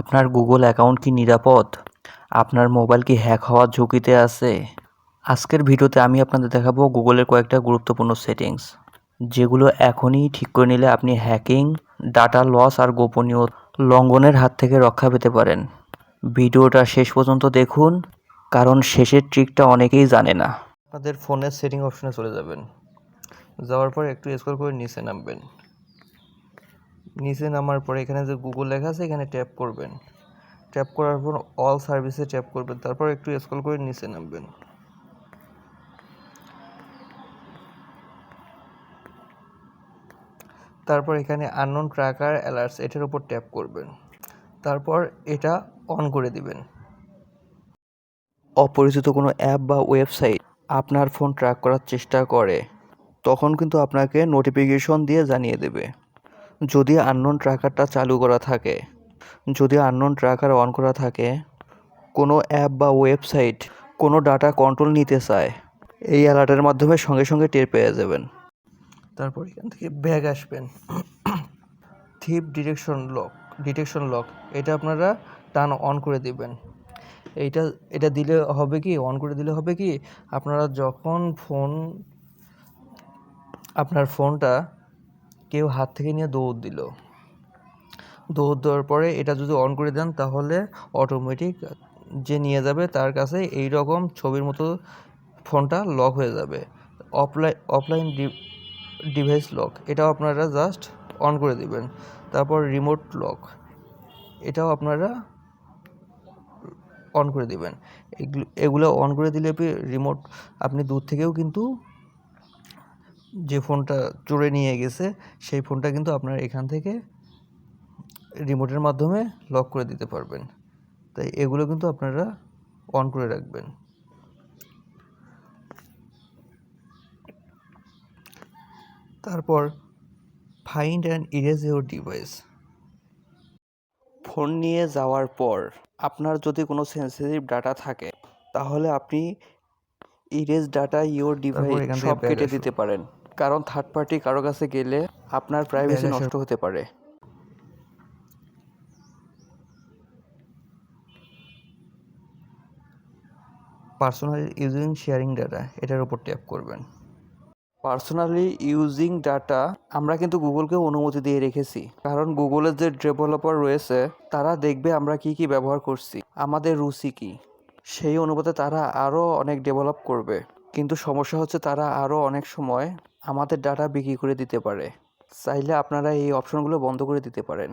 আপনার Google account কি নিরাপদ? আপনার মোবাইল কি হ্যাক হওয়ার ঝুঁকিতে আছে? আজকের ভিডিওতে আমি আপনাদের দেখাবো গুগলের কয়েকটা গুরুত্বপূর্ণ সেটিংস, যেগুলো এখনই ঠিক করে নিলে আপনি হ্যাকিং, ডাটা লস আর গোপনীয় লঙ্ঘনের হাত থেকে রক্ষা পেতে পারেন। ভিডিওটা শেষ পর্যন্ত দেখুন, কারণ শেষের ট্রিকটা অনেকেই জানে না। আপনাদের ফোনের সেটিং অপশনে চলে যাবেন। যাওয়ার পর একটু স্ক্রল করে নিচে নামবেন। নিচে নামার পরে এখানে যে গুগল লেখা আছে, এখানে ট্যাপ করবেন। ট্যাপ করার পর অল সার্ভিসে ট্যাপ করবেন। তারপর একটু স্ক্রল করে নিচে নামবেন। তারপর এখানে আননোন ট্র্যাকার অ্যালার্টস এটার উপর ট্যাপ করবেন। তারপর এটা অন করে দিবেন। অপরিচিত কোনো অ্যাপ বা ওয়েবসাইট আপনার ফোন ট্র্যাক করার চেষ্টা করে, তখন কিন্তু আপনাকে নোটিফিকেশন দিয়ে জানিয়ে দেবে। যদি আননোন ট্র্যাকারটা চালু করা থাকে, যদি আননোন ট্র্যাকার অন করা থাকে, কোনো অ্যাপ বা ওয়েবসাইট কোনো ডাটা কন্ট্রোল নিতে চায়, এই অ্যালার্টের মাধ্যমে সঙ্গে সঙ্গে টের পেয়ে যাবেন। তারপর এখান থেকে ব্যাগ আসবেন। Theft detection lock detection lock, এটা আপনারা টান অন করে দিবেন। এইটা, এটা দিলে হবে কি, অন করে দিলে হবে কি, আপনারা যখন ফোন, আপনার ফোনটা কেউ হাত থেকে নিয়ে দৌড় দিল। দৌড় দেওয়ার পরে এটা যদি অন করে দেন, তাহলে অটোমেটিক যে নিয়ে যাবে তার কাছে এই রকম ছবির মতো ফোনটা লক হয়ে যাবে। অফলাইন অফলাইন ডিভাইস লক এটাও আপনারা জাস্ট অন করে দিবেন। তারপর রিমোট লক এটাও আপনারা অন করে দিবেন। এগুলো অন করে দিলে রিমোট আপনি দূর থেকেও কিন্তু যে ফোনটা চুরে নিয়ে গেছে সেই ফোনটা কিন্তু আপনার এখান থেকে রিমোটের মাধ্যমে লক করে দিতে পারবেন। তাই এগুলো কিন্তু আপনারা অন করে রাখবেন। তারপর find and erase your device phone নিয়ে যাওয়ার পর আপনার যদি কোনো সেন্সিটিভ ডাটা থাকে তাহলে আপনি ইরেজ ডাটা ইওর ডিভাইস এখান থেকে সব কেটে দিতে পারেন। কারণ থার্ড পার্টি কারও কাছে গেলে আপনার প্রাইভেসি নষ্ট হতে পারে। পার্সোনাল ইউজিং শেয়ারিং ডাটা এটার উপর ট্যাপ করবেন। পার্সোনালি ইউজিং ডাটা আমরা কিন্তু গুগলকে অনুমতি দিয়ে রেখেছি। কারণ গুগলের যে ডেভেলপার রয়েছে তারা দেখবে আমরা কি কি ব্যবহার করছি আমাদের রুচি কি। সেই অনুপাতে তারা আরও অনেক ডেভেলপ করবে। কিন্তু সমস্যা হচ্ছে তারা আরও অনেক সময় আমাদের ডাটা বিক্রি করে দিতে পারে। চাইলে আপনারা এই অপশনগুলো বন্ধ করে দিতে পারেন।